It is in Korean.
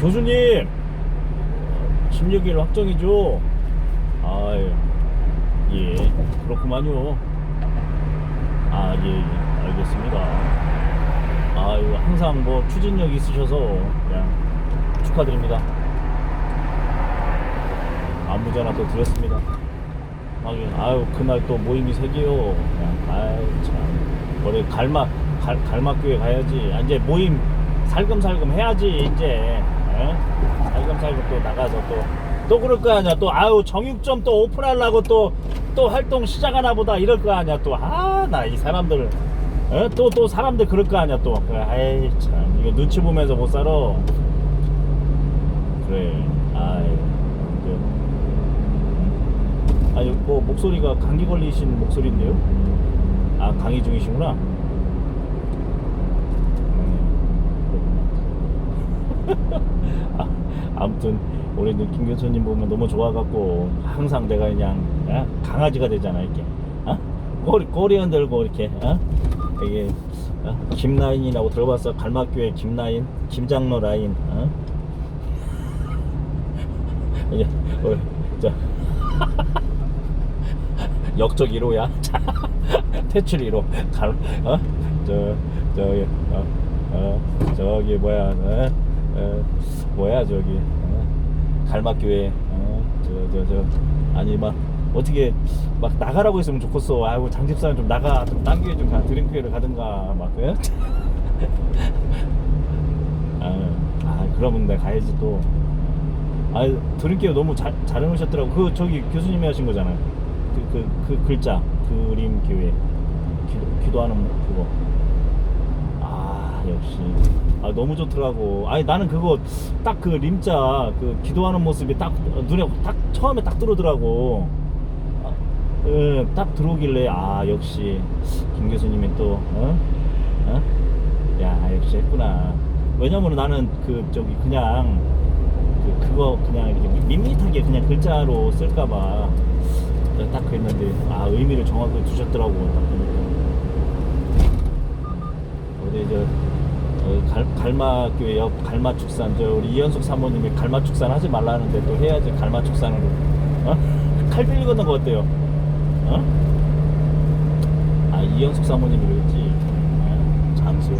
교수님 16일 확정이죠? 아유 예 그렇구만요. 아예 예, 알겠습니다. 아유 항상 뭐 추진력 있으셔서 그냥 축하드립니다. 안부 전화 또 드렸습니다. 아유, 아유 그날 또 모임이 세개요. 아유 참. 우리 갈막 갈, 갈막교회 가야지. 아, 이제 모임 살금살금 해야지 이제 에? 살금살금 또 나가서 또 또 그럴 거 아니야. 또 아유 정육점 또 오픈하려고 또 또 활동 시작하나 보다 이럴 거 아니야 또. 아 나 이 사람들 또또 사람들 그럴 거 아니야 또. 아이 참. 이거 눈치 보면서 못 살아. 그래 아이 아니 뭐 목소리가 감기 걸리신 목소리인데요? 아 강의 중이시구나 음, 아, 아무튼 우리 김 교수님 보면 너무 좋아갖고 항상 내가 그냥 어? 강아지가 되잖아 이렇게 어? 꼬리 꼬리 흔들고 이렇게 어? 이게 어? 김라인이라고 들어봤어 갈막교회 김라인 김장로 라인 어? 이제 우리 저 역적 1호야 퇴출 1호 갈 어? 저 저기 어, 어 저기 뭐야 어? 어, 뭐야 저기 어? 갈막교회 어? 저저 저 아니 막 어떻게 막 나가라고 했으면 좋겠어 아이고 장집사는 좀 나가 좀딴 교회 좀가 드림교회를 가든가 막 예? 아, 아 그러면 내가 가야지 또 아, 드림교회 너무 잘, 잘 해놓으셨더라고. 그, 저기 교수님이 하신 거잖아요. 그, 그, 그 글자. 그림교회. 기도, 기도하는 그거. 아, 역시. 아, 너무 좋더라고. 아니, 나는 그거 딱 그 림자, 그 기도하는 모습이 딱 눈에 딱 처음에 딱 들어오더라고. 아, 예, 딱 들어오길래, 아, 역시. 김 교수님이 또, 어? 어? 야, 역시 했구나. 왜냐면 나는 그, 저기, 그냥, 그, 그거 그냥 이렇게 밋밋하게 그냥 글자로 쓸까봐 딱 그랬는데 아 의미를 정확하게 두셨더라고 딱 보니까 저 어, 갈, 갈마교회 옆 갈마축산 저 우리 이현숙 사모님이 갈마축산 하지 말라 하는데 또 해야지 갈마축산으로 어? 칼 빌리 걷는 거 어때요? 어? 아 이현숙 사모님이 그랬지 어? 잠수